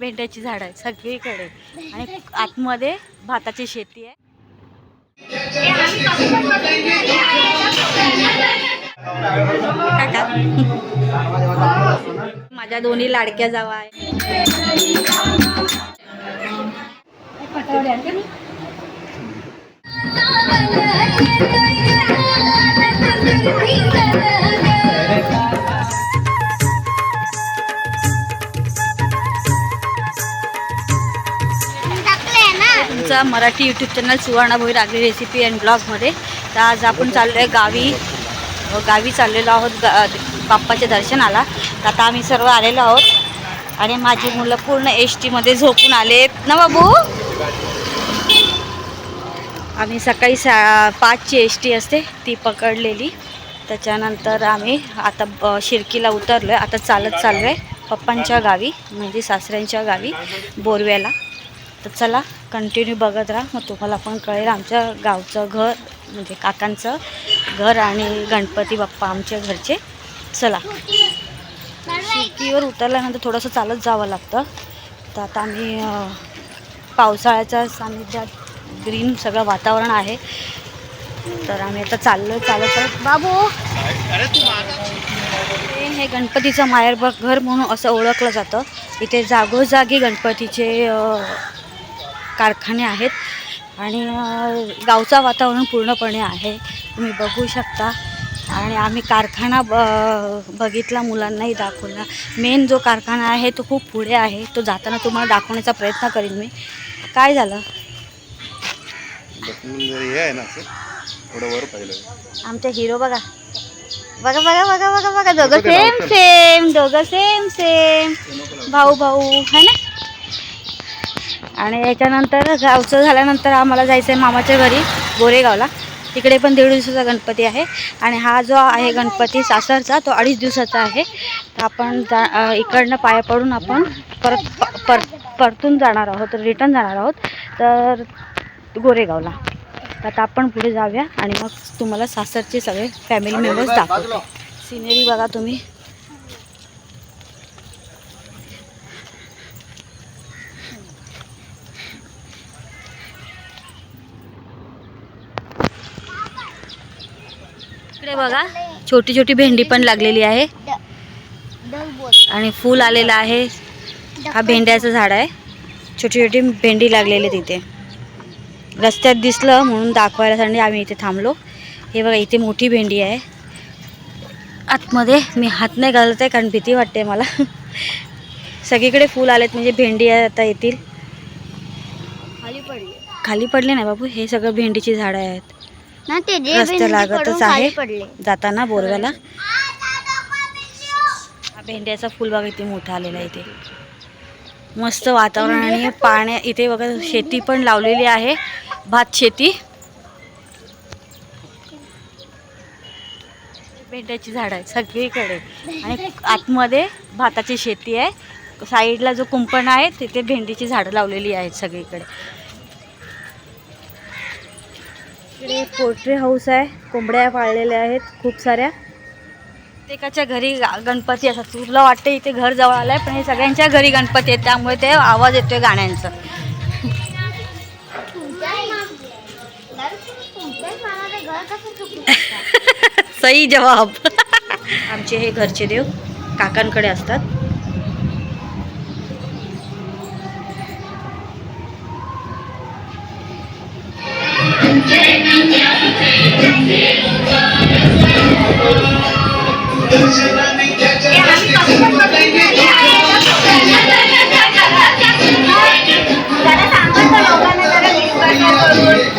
भेंड्याची झाड आहे सगळीकडे आणि आतमध्ये भाताची शेती आहे काका माझ्या दोन्ही लाडक्या जावा आहे तुमचा Marathi YouTube channel Suvarna Bhoir Agri recipe and ब्लॉगमध्ये तर आज आपण चाललो आहे गावी हो, गावी चाललेलो आहोत गा बाप्पाच्या दर्शनाला. तर आता आम्ही सर्व आलेलो आहोत. आणि माझी मुलं पूर्ण एस टीमध्ये झोपून आलेत. ना बाबू? आम्ही सकाळी सा पाचची एस टी असते ती पकडलेली. त्याच्यानंतर आम्ही आता शिर्कीला उतरलो आहे आता चालत चाललो आहे पप्पांच्या गावी म्हणजे सासऱ्यांच्या गावी बोरव्याला. तर चला कंटिन्यू बघत राहा. मग तुम्हाला पण कळेल आमच्या गावचं घर म्हणजे काकांचं घर आणि गणपती बाप्पा आमच्या घरचे. चला. शिर्कीवर उतरल्यानंतर थोडंसं चालत जावं लागतं. तर आता आम्ही पावसाळ्याच्या सानिध्यात ग्रीन सगळं वातावरण आहे. तर आम्ही आता चाललो चालत चालत. बाबू! हे- गणपतीचं माहेर बघ घर म्हणून असं ओळखलं जातं. इथे जागोजागी गणपतीचे कारखाने आहेत आणि गावचं वातावरण पूर्णपणे आहे. तुम्ही बघू शकता. आणि आम्ही कारखाना ब बघितला मुलांनाही दाखवला. मेन जो कारखाना आहे तो खूप पुढे आहे. तो जाताना तुम्हाला दाखवण्याचा प्रयत्न करीन मी. काय झालं? बसून जर हे आहे ना असं थोडं वर पाहिलं. आमचा हिरो बघा. बघा बघा बघा बघा बघा. दोघं सेम. सेम दोघं सेम सेम भाऊ भाऊ है ना? आणि याच्यानंतर गावचं झाल्यानंतर आम्हाला जायचं आहे मामाच्या घरी गोरेगावला. तिकडे पण दीड दिवसाचा गणपती आहे. आणि हा जो आहे गणपती सासरचा तो अडीच दिवसाचा आहे. तर आपण जा इकडनं पाया पडून आपण परत प- पर परतून जाणार आहोत रिटर्न जाणार आहोत. तर गोरेगावला. तर आता आपण पुढे जाऊया आणि मग तुम्हाला सासरचे सगळे फॅमिली मेंबर्स दाखवतो. सिनेरी बघा तुम्ही. बघा. छोटी छोटी भेंडी पण लागलेली आहे. आणि फूल आलेलं आहे. हा भेंड्याचं झाड आहे. छोटी छोटी भेंडी लागलेली तिथे. रस्त्यात दिसलं म्हणून दाखवायलासाठी आम्ही इथे थांबलो. हे बघा इथे मोठी भेंडी आहे. आतमध्ये मी हात नाही घालत आहे कारण भीती वाटते मला. सगळीकडे फूल आलेत म्हणजे भेंडी आता येतील. खाली पडली. खाली पडले नाही बाबू हे सगळं भेंडीची झाडं आहेत. ना ते जे रस्त्या भेंडी लागतच आहे. जाताना बोरव्याला. भेंड्याचा फुल बघा इथे मोठा आलेला आहे इथे. मस्त वातावरण आणि पाण्या इथे बघा शेती पण लावलेली आहे. भात शेती. भेंड्याची झाड आहे सगळीकडे. आणि आतमध्ये भाताची शेती आहे. साईडला जो कुंपण आहे तिथे भेंडीची झाडं लावलेली आहेत सगळीकडे. इकडे पोल्ट्री हाऊस आहे. कोंबड्या पाळलेल्या आहेत खूप साऱ्या. प्रत्येकाच्या घरी गणपती असतात. तुला वाटतं इथे घर जवळ आलंय पण हे सगळ्यांच्या घरी गणपती आहेत. त्यामुळे ते आवाज येतोय गाण्यांचा. सही जवाब. आमचे हे घरचे देव काकांकडे असतात.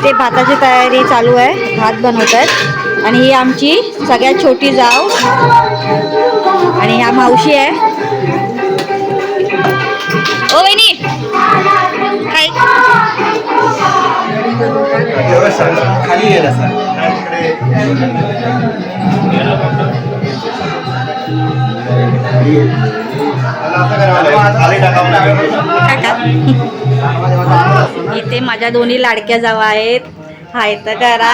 इथे भाताची तयारी चालू आहे. भात बनवत आहेत. आणि ही आमची सगळ्यात छोटी जाव. मावशी आहे. ओ वहिनी. काय? खाली इथे माझ्या दोन्ही लाडक्या जावा आहेत. हाय तर करा.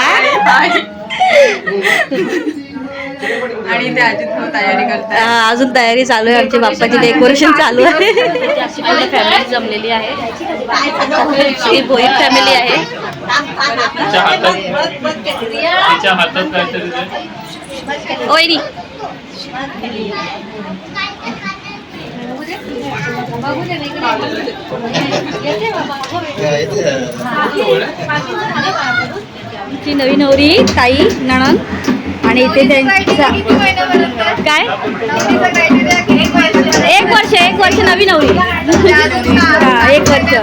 आणि ते अजित भाऊ तयारी करतात. हा, अजून तयारी चालू आहे. आमची बाप्पाची डेकोरेशन चालू आहे. फॅमिली जमलेली आहे. ही भोईर फॅमिली आहे तिच्या हातात तिच्या हातात काहीतरी ते ओयनी ची नवी नवरी ताई नणन आणि इथे त्यांचा काय? एक वर्ष एक वर्ष नवी नवरी. एक वर्ष.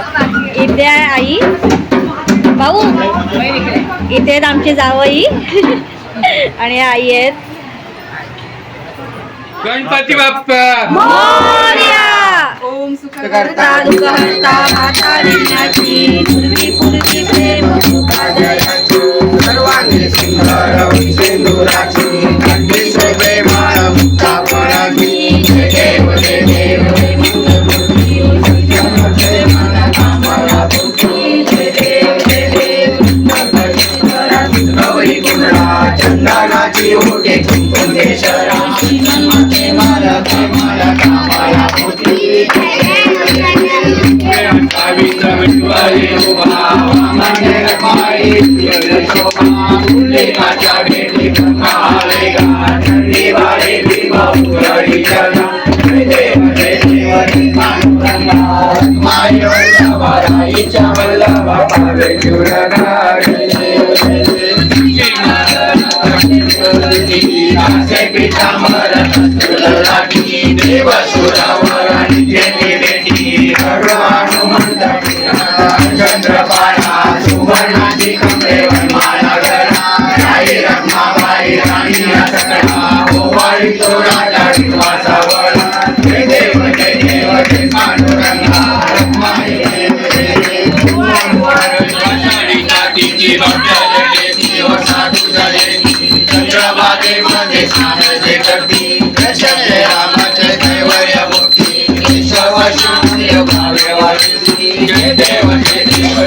इथे आहे आई. भाऊ इथे आहेत आमचे जावई. आणि आई आहेत. गणपती बाप्पा. मोरया! ओम सुख करता दुःख हरता माता लिंगाची पूर्वी पूर्वी प्रेम सुखादयाची सर्वांगी सुंदर सिंदुराची कंठी शोभे माळ मुक्तापणाची जय देव जय देव गौरी कुंडा चंदनाची ओटे कुंकुमेश्वरा माते माला ते माला कामाला पोटी सावित्र उभा मंदिर माई दिव्य शोभा फुलेकाच्या भेटी आले गा थंडी वारे दिवा उरळी देव जय देव जय पांडुरंगा वल्लभा पावे शिवरगा जय देव सुरावर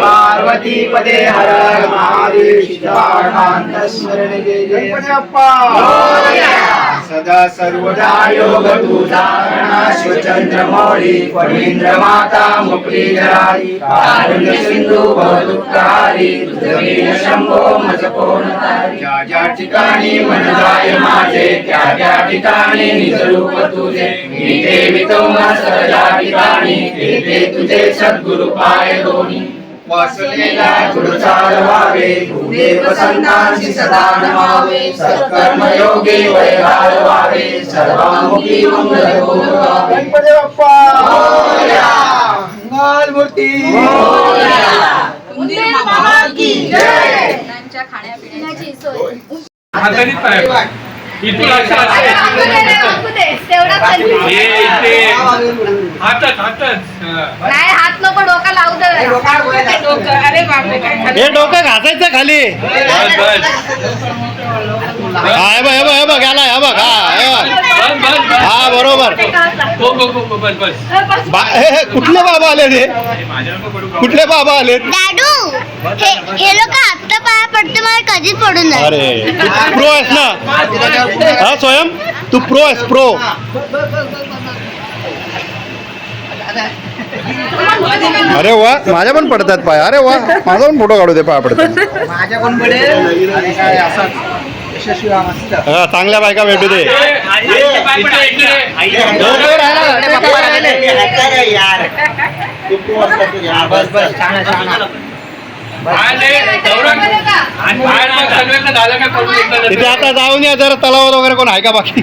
पार्वती पदे हर महादेव शिवाकांत स्मरण जय जय। सदा सर्वदा योग तुझा शिवचंद्र मौळी फणींद्र माता मुक्ती जराई कारुण्य सिंधू भवदुःखारी तुझवीन शंभो मजकोण ज्या ज्या ठिकाणी मन जाय माझे त्या त्या ठिकाणी निजरूप तुझे। मी ते वितोमा सहजा ठिकाणी ते तुझे सद्गुरु पाय दोन्ही। चालवावे सदा नमावे सत्कर्म योगे वय घालवावे सर्वामुखी मंगल गणपती बाप्पा त्यांच्या खाण्यापिण्याची सोय. हाताने पाय इथून. हा. नाही हात नको डोका लावू दे डोकं अरे बापरे काय खाली हे डोकं घासायचं खाली. बस हा हे बघ हे बघ हे बघ याला हे बघ हा हे बघ. बस बस बस. हा बरोबर. हो हो हो हो, बस बस. बा- हे- हे कुठले बाबा आले रे कुठले बाबा आले? दादू हे हे लोक आत्ता पाया पडते मला कधीच पडून नाही अरे तू प्रो आहेस ना? हा स्वयं? तू प्रो आहेस प्रो अरे वा. माझ्या पण पडतात पाय. अरे वा. माझा पण फोटो काढू दे पाय पडतात. माझ्या पण पडेल. आणि काय असाच. यशस्वी हा मस्त. हा, चांगल्या बायका भेटू दे. बस बस छान छान तिथे आता जाऊन या जरा तलावात वगैरे कोण आहे का बाकी?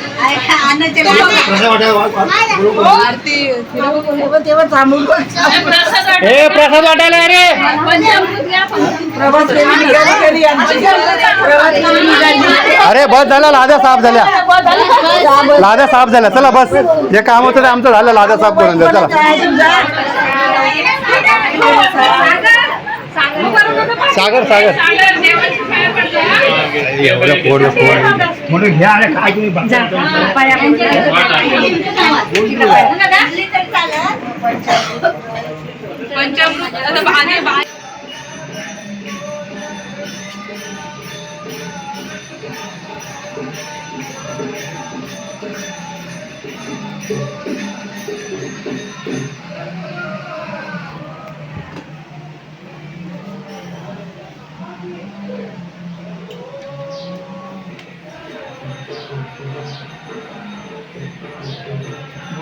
हे प्रसाद वाटायला अरे अरे बस झाला लाद्या साफ झाल्या. लाद्या साफ झाल्या. चला बस. जे काम होतं ते आमचं झालं लाद्या साफ करून द्या. चला. सागर सागर. एवढ्या पोड म्हणून अरे काय तुम्ही पंचामृत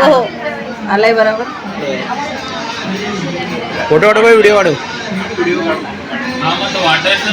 हो आलाय बरोबर फोटो वाटो काय व्हिडिओ वाढू वाटायचं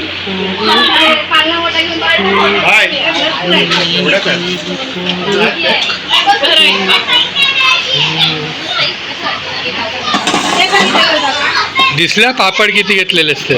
दिसल्या पापड किती घेतलेले असते?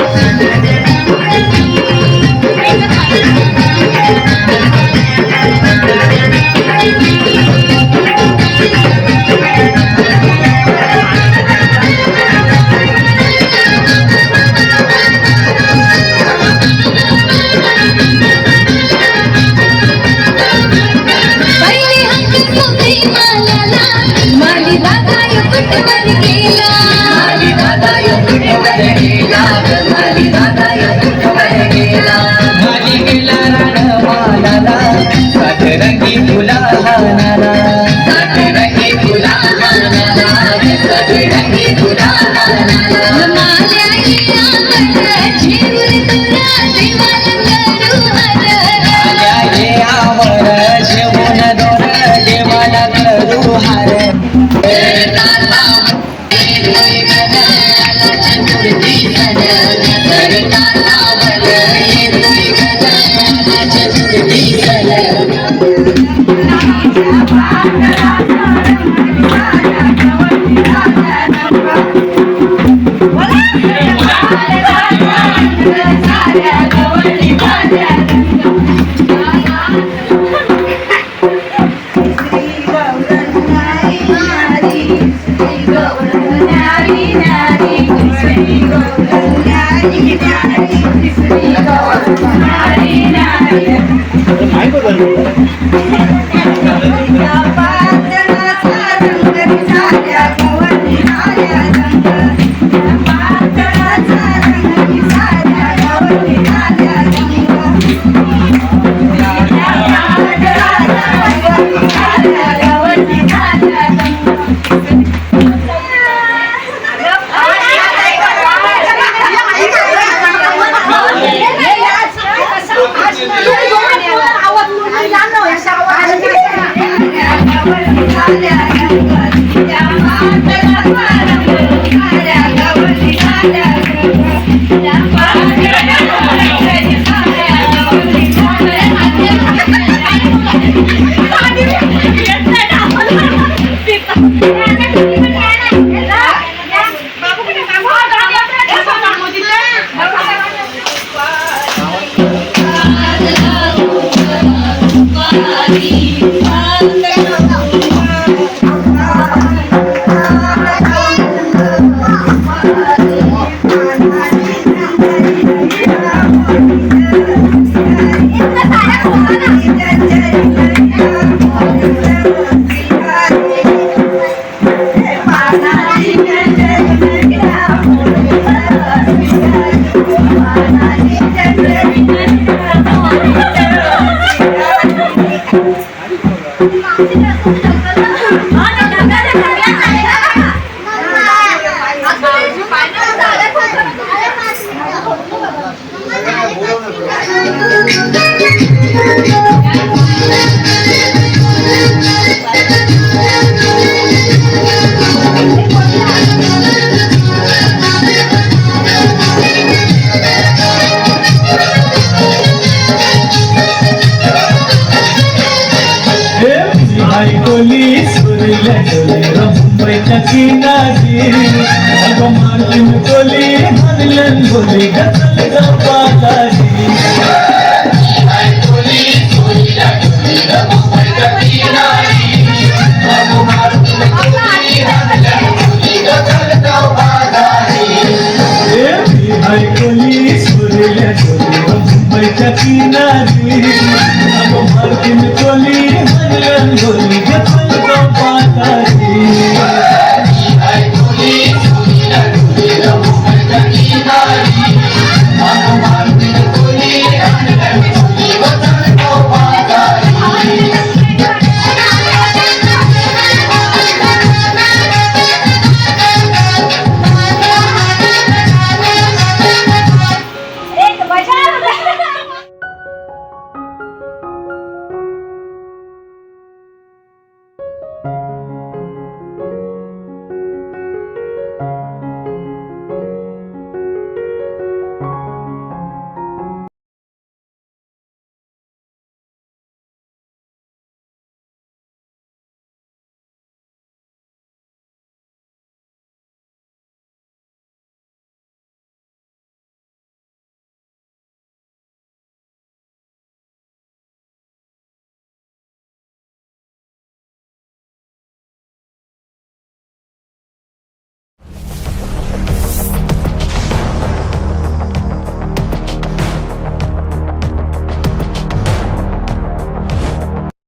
我卖过人。あなた誰だ Thank you.